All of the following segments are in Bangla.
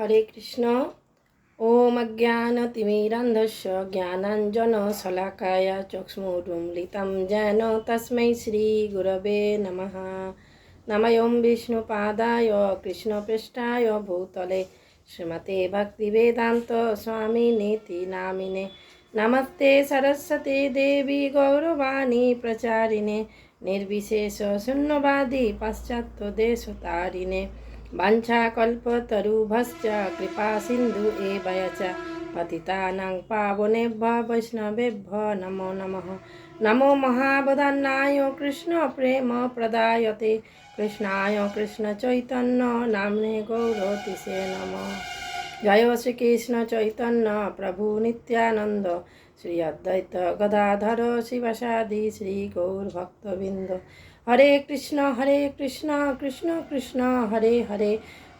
হরে কৃষ্ণ ওম অজ্ঞানতিমিরান্ধস্য জ্ঞানাঞ্জনশলাকায় চক্ষ্মুরুমলিतं যেন তস্मै শ্রীগুরবে নমঃ নময়ং বিষ্ণুপাদায় কৃষ্ণপৃষ্ঠায় ভূতলে শ্রীমতে ভক্তিবেদান্ত স্বামী নীতি নামিনে নমস্তে সরস্বতী দেবী গৌরবাণী প্রচারিণে নির্বিশেষ শূন্যবাদী পাশ্চাত্য দেশতারিণে वाञ्छाकल्पतरुभश्च कृपासिन्धु एवय च पतितानां पावनेभ्य वैष्णवेभ्य नमो नमः नमो महावदान्नाय कृष्णप्रेमप्रदायते कृष्णाय कृष्णचैतन्य नाम्ने गौरतिसे नमः जय श्रीकृष्णचैतन्य प्रभुनित्यानन्द श्री अद्वैत गदाधर शिवसादि श्रीगौरभक्तबिन्द হরে কৃষ্ণ হরে কৃষ্ণ কৃষ্ণ কৃষ্ণ, হরে হরে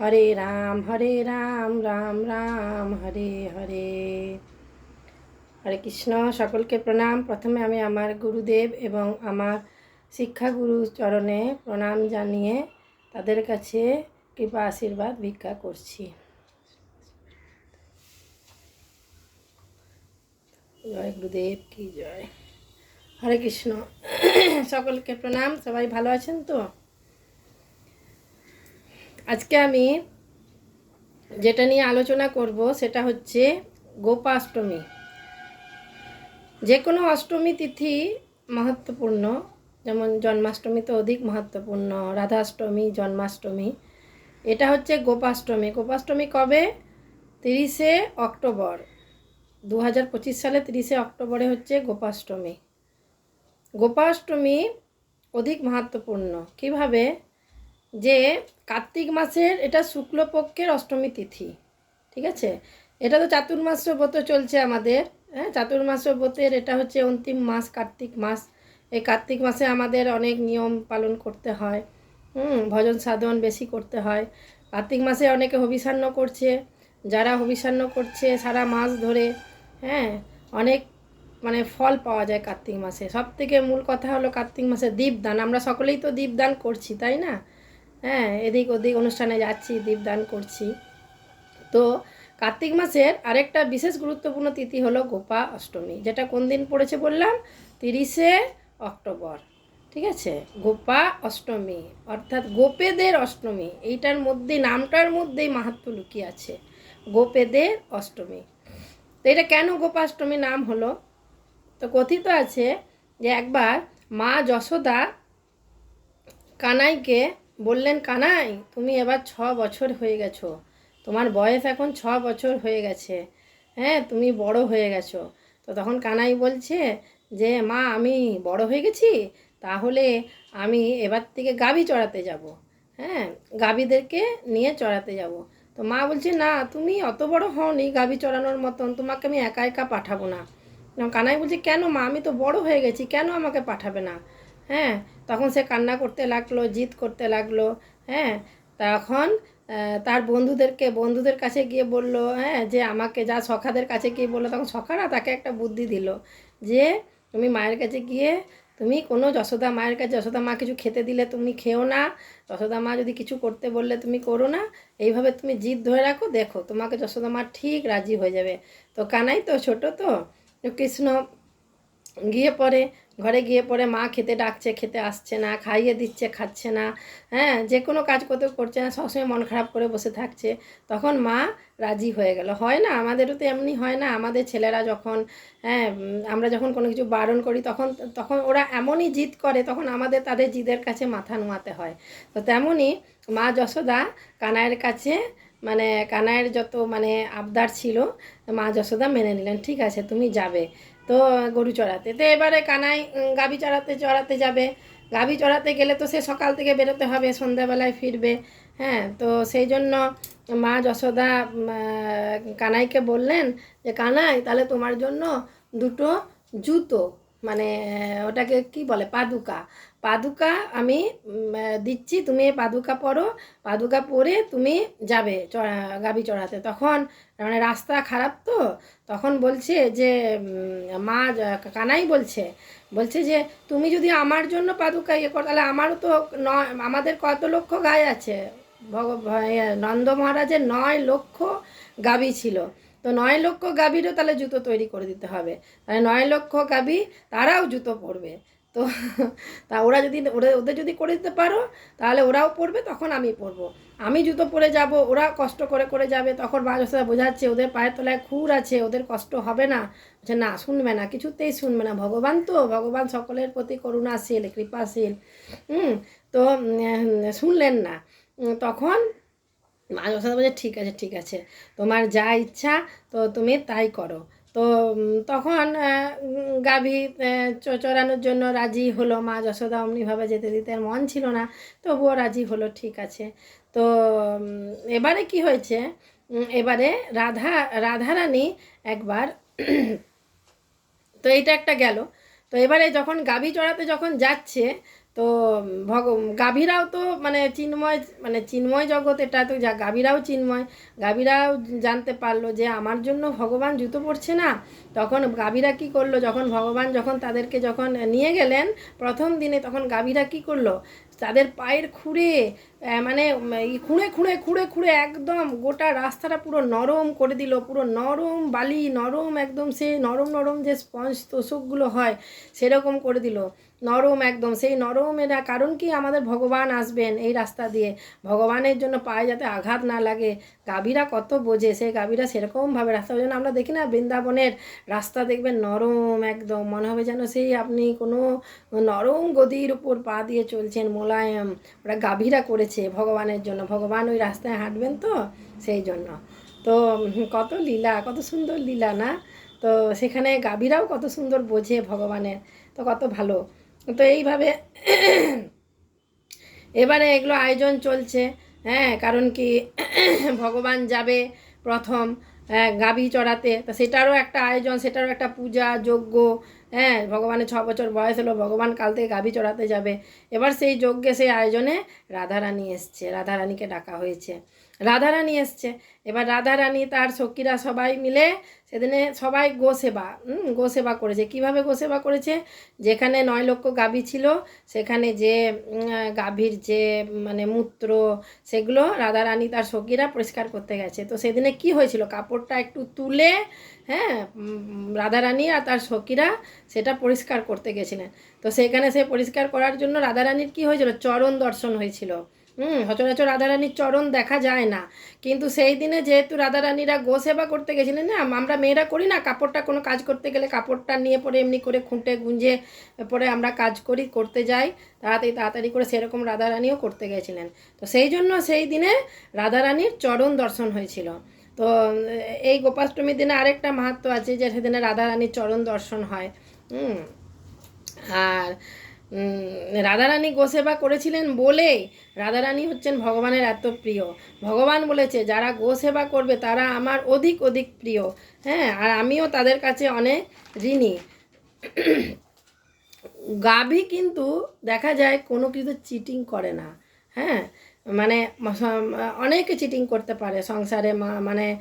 হরে রাম হরে রাম রাম রাম, হরে হরে। হরে কৃষ্ণ, সকলকে প্রণাম। প্রথমে আমি আমার গুরুদেব এবং আমার শিক্ষাগুরু চরণে প্রণাম জানিয়ে তাদের কাছে কৃপা আশীর্বাদ ভিক্ষা করছি। জয় গুরুদেব, কি জয়। হরে কৃষ্ণ। সকলকে প্রণাম, সবাই ভালো আছেন তো? আজকে আমি যেটা নিয়ে আলোচনা করব সেটা হচ্ছে গোপাষ্টমী। যে কোনো অষ্টমী তিথি মহত্বপূর্ণ, যেমন জন্মাষ্টমী তো অধিক মহত্বপূর্ণ, রাধাষ্টমী, জন্মাষ্টমী, এটা হচ্ছে গোপাষ্টমী। গোপাষ্টমী কবে? তিরিশে অক্টোবর। দু হাজার পঁচিশ সালে তিরিশে অক্টোবরে হচ্ছে গোপাষ্টমী। গোপাষ্টমী অধিক মাহাত্মপূর্ণ। কীভাবে? যে কার্তিক মাসের এটা শুক্লপক্ষের অষ্টমী তিথি। ঠিক আছে? এটা তো চাতুর্মাস ব্রত চলছে আমাদের হ্যাঁ? চাতুর্মাস ব্রতের এটা হচ্ছে অন্তিম মাস, কার্তিক মাস। এই কার্তিক মাসে আমাদের অনেক নিয়ম পালন করতে হয়। হুম, ভজন সাধন বেশি করতে হয়। কার্তিক মাসে অনেকে হবিষান্ন করছে। যারা হবিষান্ন করছে, সারা মাস ধরে হ্যাঁ? অনেক মানে ফল পাওয়া যায় কার্তিক মাসে। সব থেকে মূল কথা হলো কার্তিক মাসে দীপদান। আমরা সকলেই তো দীপদান করছি, তাই না? হ্যাঁ এদিক ওদিক অনুষ্ঠানে যাচ্ছি, দীপদান করছি। তো কার্তিক মাসের আরেকটা বিশেষ গুরুত্বপূর্ণ তিথি হলো গোপা অষ্টমী, যেটা কোন দিন পড়েছে বললাম? তিরিশে অক্টোবর, ঠিক আছে? গোপা অষ্টমী, অর্থাৎ গোপেদের অষ্টমী, এইটার মধ্যে, নামটার মধ্যেই মাহাত্ম লুকিয়ে আছে, গোপেদের অষ্টমী। তো এটা কেন গোপাষ্টমী নাম হলো? তো কথিত আছে যে একবার মা যশোদা কানাইকে বললেন, কানাই, তুমি এবার ছ বছর হয়ে গেছো। তোমার বয়স এখন ছ বছর হয়ে গেছে। হ্যাঁ তুমি বড় হয়ে গেছো। তো তখন কানাই বলছে যে, মা, আমি বড় হয়ে গেছি, তাহলে আমি এবার থেকে গাভী চড়াতে যাব। হ্যাঁ গাভীদেরকে নিয়ে চড়াতে যাব। তো মা বলছে, না, তুমি অত বড় হওনি গাভী চড়ানোর মতন। তোমাকে আমি একা একা পাঠাবো না। কানাই বলছে, কেন মা? আমি তো বড় হয়ে গেছি, কেন আমাকে পাঠাবে না? হ্যাঁ তখন সে কান্না করতে লাগল, জিদ করতে লাগল হ্যাঁ তখন তার বন্ধুদেরকে, বন্ধুদের কাছে গিয়ে বলল হ্যাঁ যে আমাকে, যা সখাদের কাছে গিয়ে বলল, তখন সখারা তাকে একটা বুদ্ধি দিল, যে তুমি মায়ের কাছে গিয়ে, তুমি কোনো যশোদা মায়ের কাছে, যশোদা মা কিছু খেতে দিলে তুমি খেও না, যশোদা মা যদি কিছু করতে বললে তুমি করো না, এইভাবে তুমি জিদ ধরে রাখো, দেখো তোমাকে যশোদা মা ঠিক রাজি হয়ে যাবে। তো কানাই তো ছোট তো কৃষ্ণ গিয়ে পরে ঘরে গিয়ে পরে মা খেতে ডাকছে, খেতে আসছে না, খাইয়ে দিচ্ছে, খাচ্ছে না হ্যাঁ যে কোনো কাজ করতে করছে না, সবসময় মন খারাপ করে বসে থাকছে। তখন মা রাজি হয়ে গেল। হয় না, আমাদেরও তো এমনি হয় না। আমাদের ছেলেরা যখন হ্যাঁ আমরা যখন কোনো কিছু বারণ করি, তখন তখন ওরা এমনই জিদ করে, তখন আমাদের তাদের জিদের কাছে মাথা নোয়াতে হয়। তো তেমনই মা যশোদা কানাইয়ের কাছে মানে কানাইয়ের যত মানে আবদার ছিল, মা যশোদা মেনে নিলেন, ঠিক আছে, তুমি যাবে। তো গরু চড়াতে। তো এবারে কানাই গাভী চড়াতে চড়াতে যাবে। গাভী চড়াতে গেলে তো সে সকাল থেকে বেরোতে হবে, সন্ধ্যাবেলায় ফিরবে। হ্যাঁ তো সেই জন্য মা যশোদা কানাইকে বললেন যে, কানাই, তাহলে তোমার জন্য দুটো জুতো মানে ওটাকে কি বলে? পাদুকা। পাদুকা আমি দিচ্ছি, তুমি পাদুকা পরো। পাদুকা পরে তুমি যাবে চড়া গাবি চড়াতে। তখন মানে রাস্তা খারাপ তো, তখন বলছে যে মা কানাই বলছে বলছে যে, তুমি যদি আমার জন্য পাদুকা ইয়ে করো, তাহলে আমারও তো নয়, আমাদের কত লক্ষ গায়ে আছে? ভগ নন্দ মহারাজের নয় লক্ষ গাবি ছিল। তো নয় লক্ষ গাভীরও তাহলে জুতো তৈরি করে দিতে হবে। তাহলে নয় লক্ষ গাভী, তারাও জুতো পরবে। তো তা ওরা যদি, ওরা, ওদের যদি করে দিতে পারো, তাহলে ওরাও পরবে, তখন আমি পরবো। আমি জুতো পরে যাব, ওরা কষ্ট করে করে যাবে, তখন বাজসা বোঝাচ্ছে, ওদের পায়ের তলায় খুর আছে, ওদের কষ্ট হবে না। যে না, শুনবে না, কিছুতেই শুনবে না। ভগবান তো, ভগবান সকলের প্রতি করুণাশীল, কৃপাশীল। হুম, তো শুনলেন না। তখন মা যশোদা বলছে ঠিক আছে ঠিক আছে, তোমার যা ইচ্ছা, তো তুমি তাই করো। তো তখন গাভী চড়ানোর জন্য রাজি হলো। মা যশোদা অমনিভাবে যেতে দিতে মন ছিল না, তবুও রাজি হলো, ঠিক আছে। তো এবারে কি হয়েছে? এবারে রাধা, রাধারানী একবার, তো এইটা একটা গেল। তো এবারে যখন গাভী চড়াতে যখন যাচ্ছে তো ভগ গাভীরাও তো মানে চিন্ময় মানে চিন্ময় জগৎ, এটা তো যা, গাভীরাও চিন্ময়। গাভীরাও জানতে পারল যে আমার জন্য ভগবান জুতো পরছে না। তখন গাভীরা কি করল? যখন ভগবান যখন তাদেরকে যখন নিয়ে গেলেন প্রথম দিনে, তখন গাভীরা কি করল? তাদের পায়ের খুঁড়ে মানে খুঁড়ে খুঁড়ে খুঁড়ে খুঁড়ে একদম গোটা রাস্তাটা পুরো নরম করে দিল। পুরো নরম বালি, নরম একদম সে নরম নরম যে স্পঞ্জ তোষকগুলো হয়, সেরকম করে দিল। নরম একদম। সেই নরমেরা কারণ কি? আমাদের ভগবান আসবেন এই রাস্তা দিয়ে। ভগবানের জন্য পায়ে যাতে আঘাত না লাগে। গাভীরা কত বোঝে, সেই গাভীরা সেরকমভাবে রাস্তা ওই আমরা দেখি না বৃন্দাবনের রাস্তা দেখবেন নরম একদম। মনে হবে যেন সেই আপনি কোনো নরম গদির উপর পা দিয়ে চলছেন, মোলায়েম। ওরা গাভীরা করেছে ভগবানের জন্য। ভগবান ওই রাস্তায় হাঁটবেন তো সেই জন্য। তো কত লীলা, কত সুন্দর লীলা না? তো সেখানে গাভীরাও কত সুন্দর বোঝে ভগবানের। তো কত ভালো। তো এইভাবে এবারে এগুলো আয়োজন চলছে হ্যাঁ কারণ কি ভগবান যাবে প্রথম হ্যাঁ গাভী চড়াতে, তা সেটারও একটা আয়োজন, সেটারও একটা পূজা, যজ্ঞ হ্যাঁ ভগবানের ছ বছর বয়স হলো, ভগবান কাল থেকে গাভী চড়াতে যাবে। এবার সেই যজ্ঞে, সেই আয়োজনে রাধারানী এসছে, রাধারানীকে ডাকা হয়েছে। রাধারানী এসছে। এবার রাধারানী তার সখীরা সবাই মিলে সেদিনে সবাই গো সেবা হুম, গো করেছে। কীভাবে গোসেবা করেছে? যেখানে নয় লক্ষ গাভী ছিল সেখানে যে গাভীর যে মানে মূত্র সেগুলো রাধারানী তার সখীরা পরিষ্কার করতে গেছে। তো সেদিনে কি হয়েছিল? কাপড়টা একটু তুলে হ্যাঁ রাধারানী আর তার সখীরা সেটা পরিষ্কার করতে গেছিলেন। তো সেখানে সে পরিষ্কার করার জন্য রাধারানীর কি হয়েছিল? চরণ দর্শন হয়েছিল। হুম, সচরাচর রাধারানীর চরণ দেখা যায় না। কিন্তু সেই দিনে যেহেতু রাধারানীরা গো সেবা করতে গেছিলেন না, আমরা মেয়েরা করি না, কাপড়টা কোনো কাজ করতে গেলে কাপড়টা নিয়ে পরে এমনি করে খুঁটে গুঁজে পরে আমরা কাজ করি, করতে যাই, তাড়াতাড়ি তাড়াতাড়ি করে সেরকম রাধারানীও করতে গেছিলেন। তো সেই জন্য সেই দিনে রাধারানীর চরণ দর্শন হয়েছিল। তো, এই গোপাষ্টমীর দিনে আরেকটা মাহাত্ম আছে যে সেদিনে রাধারানীর চরণ দর্শন হয়। হুম, আর রাধারানী গোসেবা করেছিলেন বলেই রাধারানী হচ্ছেন ভগবানের এত প্রিয়। ভগবান বলেছে, যারা গোসেবা করবে তারা আমার অধিক অধিক প্রিয়। হ্যাঁ আর আমিও তাদের কাছে অনেক ঋণী। গাভী কিন্তু দেখা যায় কোনো কিছু চিটিং করে না। হ্যাঁ মানে অনেকে চিটিং করতে পারে। সংসারে মা- মানে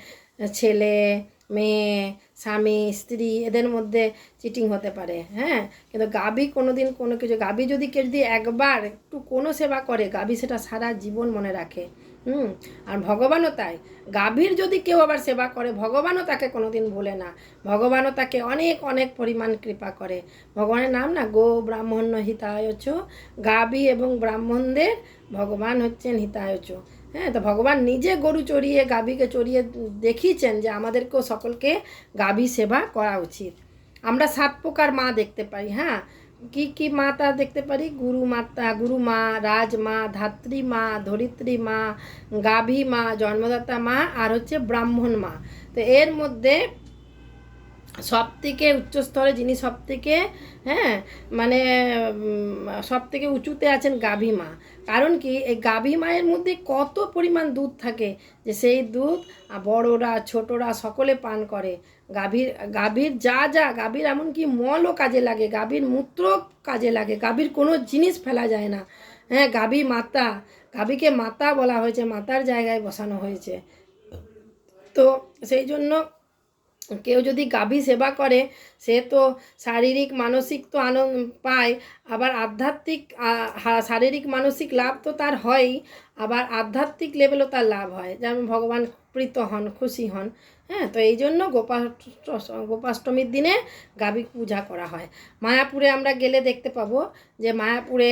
ছেলে মেয়ে, স্বামী, স্ত্রী এদের মধ্যে চিটিং হতে পারে হ্যাঁ? কিন্তু গাভী কোনো দিন কোনো কিছু, গাভী যদি কেউ যদি একবার একটু কোনো সেবা করে, গাভী সেটা সারা জীবন মনে রাখে, হুম? আর ভগবানও তাই। গাভীর যদি কেউ আবার সেবা করে, ভগবানও তাকে কোনোদিন ভুলে না। ভগবানও তাকে অনেক অনেক পরিমাণ কৃপা করে। ভগবানের নাম না? গো ব্রাহ্মণ্য হিতায়চ। গাভী এবং ব্রাহ্মণদের ভগবান হচ্ছেন হিতায়চ। হ্যাঁ তো ভগবান নিজে গরু চড়িয়ে, গাভীকে চড়িয়ে দেখিয়েছেন যে আমাদেরকেও সকলকে গাভী সেবা করা উচিত। আমরা সাত প্রকার মা দেখতে পাই হ্যাঁ? কি কি মা তা দেখতে পারি? গুরু মাতা, গুরু মা, রাজ মা, ধাত্রী মা, ধরিত্রী মা, গাভী মা, জন্মদাতা মা, আর হচ্ছে ব্রাহ্মণ মা। তো এর মধ্যে সব থেকে উচ্চস্তরে যিনি সব থেকে হ্যাঁ মানে সব থেকে উঁচুতে আছেন গাভী মা। কারণ কি, এই গাভী মায়ের মধ্যে কত পরিমাণ দুধ থাকে যে সেই দুধ বড়রা, ছোটরা সকলে পান করে। গাভীর গাভীর যা যা, গাভীর এমনকি মলও কাজে লাগে, গাভীর মূত্র কাজে লাগে, গাভীর কোনো জিনিস ফেলা যায় না। হ্যাঁ গাভী মাতা, গাভীকে মাতা বলা হয়েছে, মাতার জায়গায় বসানো হয়েছে। তো সেই জন্য কেউ যদি গাভী সেবা করে, সে তো শারীরিক, মানসিক তো আনন্দ পায়, আবার আধ্যাত্মিক শারীরিক, মানসিক লাভ তো তার হয়ই, আবার আধ্যাত্মিক লেভেলও তার লাভ হয়। যেমন ভগবান প্রীত হন, খুশি হন হ্যাঁ তো এই জন্য গোপা গোপাষ্টমীর দিনে গাভী পূজা করা হয়। মায়াপুরে আমরা গেলে দেখতে পাবো যে মায়াপুরে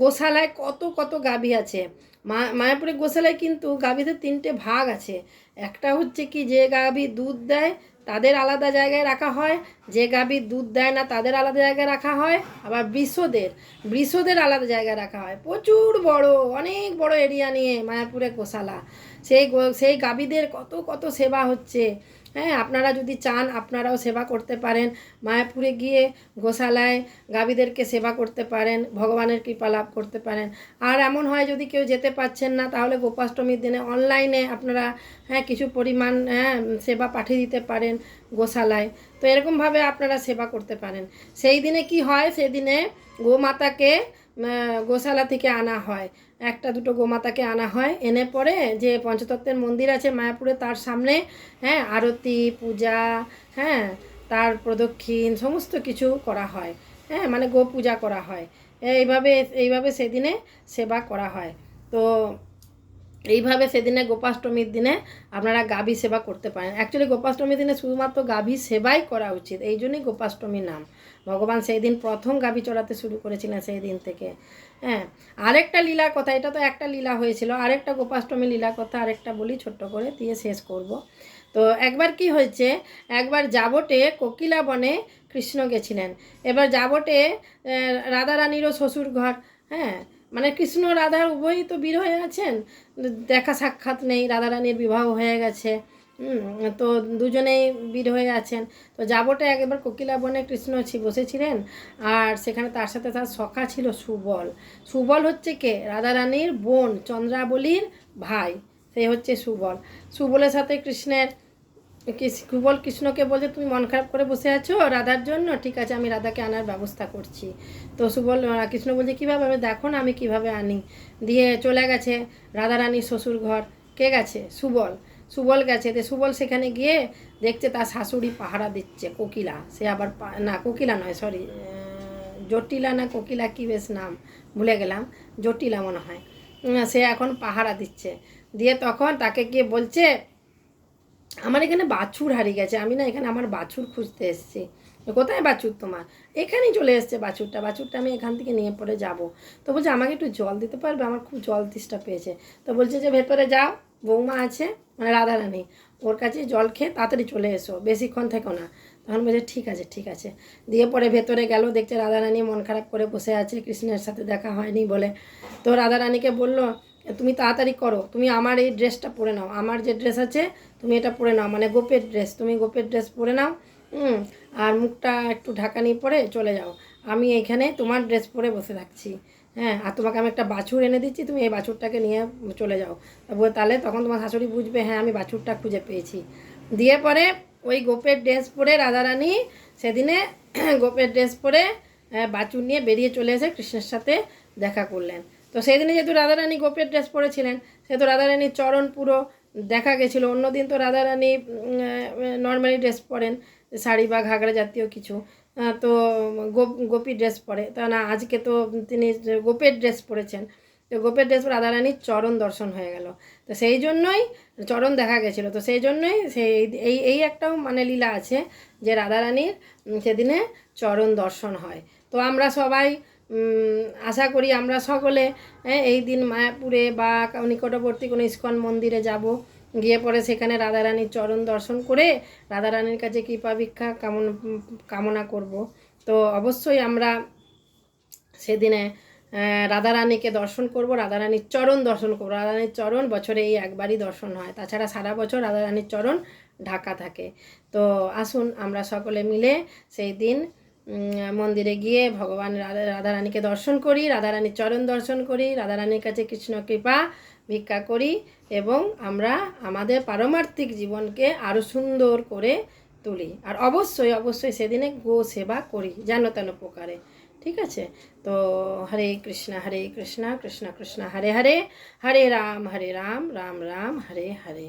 গোশালায় কত কত গাভী আছে। মা, মায়াপুরে গোশালায় কিন্তু গাভীদের তিনটে ভাগ আছে। একটা হচ্ছে কি যে গাভী দুধ দেয় তাদের আলাদা জায়গায় রাখা হয়, যে গাভী দুধ দেয় না তাদের আলাদা জায়গায় রাখা হয়, আবার বৃষদের বৃষদের আলাদা জায়গায় রাখা হয়। প্রচুর বড়, অনেক বড় এরিয়া নিয়ে মায়াপুরে কোশালা। সেই সেই গাভীদের কত কত সেবা হচ্ছে। হ্যাঁ আপনারা যদি চান, আপনারাও সেবা করতে পারেন। মায়াপুরে গিয়ে গোশালায় গাভীদেরকে সেবা করতে পারেন, ভগবানের কৃপা লাভ করতে পারেন। আর এমন হয় যদি কেউ যেতে পারছেন না, তাহলে গোপাষ্টমীর দিনে অনলাইনে আপনারা হ্যাঁ কিছু পরিমাণ হ্যাঁ সেবা পাঠিয়ে দিতে পারেন গোশালায়। তো এরকমভাবে আপনারা সেবা করতে পারেন। সেই দিনে কি হয়? সেদিনে গোমাতাকে গোশালা থেকে আনা হয়। একটা দুটো গোমাতাকে আনা হয়। এনে পরে যে পঞ্চতত্ত্বের মন্দির আছে মায়াপুরে, তার সামনে হ্যাঁ আরতি, পূজা হ্যাঁ তার প্রদক্ষিণ, সমস্ত কিছু করা হয়। হ্যাঁ মানে গো পূজা করা হয়। এইভাবে এইভাবে সেদিনে সেবা করা হয়। তো এইভাবে সেদিনে গোপাষ্টমীর দিনে আপনারা গাভী সেবা করতে পারেন। অ্যাকচুয়ালি গোপাষ্টমীর দিনে শুধুমাত্র গাভী সেবাই করা উচিত। এই জন্যই গোপাষ্টমীর নাম। ভগবান সেই দিন প্রথম গাভী চড়াতে শুরু করেছিলেন সেই দিন থেকে। হ্যাঁ আরেকটা লীলা কথা, এটা তো একটা লীলা হয়েছিল। আরেকটা গোপাষ্টমী লীলা কথা আরেকটা বলি ছোট্ট করে দিয়ে শেষ করব। তো একবার কি হয়েছে, একবার যাবটে কোকিলা বনে কৃষ্ণ গেছিলেন। এবার যাবটে রাধারানীরও শ্বশুর ঘর হ্যাঁ মানে কৃষ্ণ রাধার উভয়ই তো বীর হয়ে আছেন। দেখা সাক্ষাৎ নেই, রাধারানীর বিবাহ হয়ে গেছে। তো দুজনেই বীর হয়ে আছেন। তো যাবটে একবার কোকিলা বনে কৃষ্ণ বসেছিলেন। আর সেখানে তার সাথে তার সখা ছিল সুবল। সুবল হচ্ছে কে? রাধারানীর বোন, চন্দ্রাবলীর ভাই। সে হচ্ছে সুবল। সুবলের সাথে কৃষ্ণের সুবল কৃষ্ণকে বলছে, তুমি মন খারাপ করে বসে আছো রাধার জন্য? ঠিক আছে, আমি রাধাকে আনার ব্যবস্থা করছি। তো সুবল কৃষ্ণ বলছে, কীভাবে? আমি দেখো না আমি কীভাবে আনি। দিয়ে চলে গেছে রাধারানীর শ্বশুর ঘর কে গেছে? সুবল। সুবল গেছে, তো সুবল সেখানে গিয়ে দেখছে তার শাশুড়ি পাহারা দিচ্ছে, কোকিলা। সে আবার না, কোকিলা নয় সরি জটিলা না কোকিলা কি বেশ নাম, ভুলে গেলাম, জটিলা মনে হয়। সে এখন পাহারা দিচ্ছে। দিয়ে তখন তাকে গিয়ে বলছে, আমার এখানে বাছুর হারিয়ে গেছে, আমি না এখানে আমার বাছুর খুঁজতে এসেছি। কোথায় বাছুর তোমার? এখানেই চলে এসছে বাছুরটা বাছুরটা আমি এখান থেকে নিয়ে পরে যাব। তো বলছে, আমাকে একটু জল দিতে পারবে? আমার খুব জল তেষ্টা পেয়েছে। তো বলছে যে, ভেতরে যাও, বৌমা আছে মানে রাধারানী ওর কাছে জল খেয়ে তাড়াতাড়ি চলে এসো, বেশিক্ষণ থেকো না। তখন বলছে, ঠিক আছে ঠিক আছে। দিয়ে পরে ভেতরে গেল, দেখছে রাধারানী মন খারাপ করে বসে আছে, কৃষ্ণের সাথে দেখা হয়নি বলে। তো রাধারানীকে বলল, তুমি তাড়াতাড়ি করো, তুমি আমার এই ড্রেসটা পরে নাও। আমার যে ড্রেস আছে, তুমি এটা পরে নাও। মানে গোপের ড্রেস, তুমি গোপের ড্রেস পরে নাও আর মুখটা একটু ঢাকা নিয়ে পরে চলে যাও। আমি এখানে তোমার ড্রেস পরে বসে থাকছি। হ্যাঁ আর তোমাকে আমি একটা বাছুর এনে দিচ্ছি, তুমি এই বাছুরটাকে নিয়ে চলে যাও। তাহলে তখন তোমার শাশুড়ি বুঝবে হ্যাঁ আমি বাছুরটা খুঁজে পেয়েছি। দিয়ে পরে ওই গোপের ড্রেস পরে রাধারানী সেদিনে গোপের ড্রেস পরে বাছুর নিয়ে বেরিয়ে চলে এসে কৃষ্ণের সাথে দেখা করলেন। তো সেই দিনে যেহেতু রাধারানী গোপের ড্রেস পরেছিলেন, সেহেতু রাধারানীর চরণ পুরো দেখা গেছিল। অন্যদিন তো রাধারানী নর্মালি ড্রেস পরেন, শাড়ি বা ঘাগরা জাতীয় কিছু। তো গোপ ড্রেস পরে। তা না আজকে তো তিনি গোপের ড্রেস পরেছেন তো গোপের ড্রেস পরে রাধারানীর চরণ দর্শন হয়ে গেল। তো সেই জন্যই চরণ দেখা গেছিল তো সেই জন্যই সেই এই এই একটাও মানে লীলা আছে যে রাধারানীর সেদিনে চরণ দর্শন হয়। তো আমরা সবাই আশা করি আমরা সকলে হ্যাঁ, এই দিন মায়াপুরে বা নিকটবর্তী কোনো ইস্কন মন্দিরে যাব গিয়ে পরে সেখানে রাধারানীর চরণ দর্শন করে রাধারানীর কাছে কৃপা, ভিক্ষা, কামনা কামনা করব। তো অবশ্যই আমরা সেদিনে রাধারানীকে দর্শন করব, রাধারানীর চরণ দর্শন করব। রাধারানীর চরণ বছরে এই একবারই দর্শন হয়। তাছাড়া সারা বছর রাধারানীর চরণ ঢাকা থাকে। তো আসুন আমরা সকলে মিলে সেই দিন মন্দিরে গিয়ে ভগবান রাধা, রাধারানীকে দর্শন করি, রাধারানীর চরণ দর্শন করি, রাধারানীর কাছে কৃষ্ণ কৃপা ভিক্ষা করি এবং আমরা আমাদের পারমার্থিক জীবনকে আরও সুন্দর করে তুলি। আর অবশ্যই অবশ্যই সেদিনে গো সেবা করি, যেন তেন প্রকারে। ঠিক আছে? তো হরে কৃষ্ণ হরে কৃষ্ণ কৃষ্ণ কৃষ্ণ, হরে হরে হরে রাম হরে রাম রাম রাম, হরে হরে।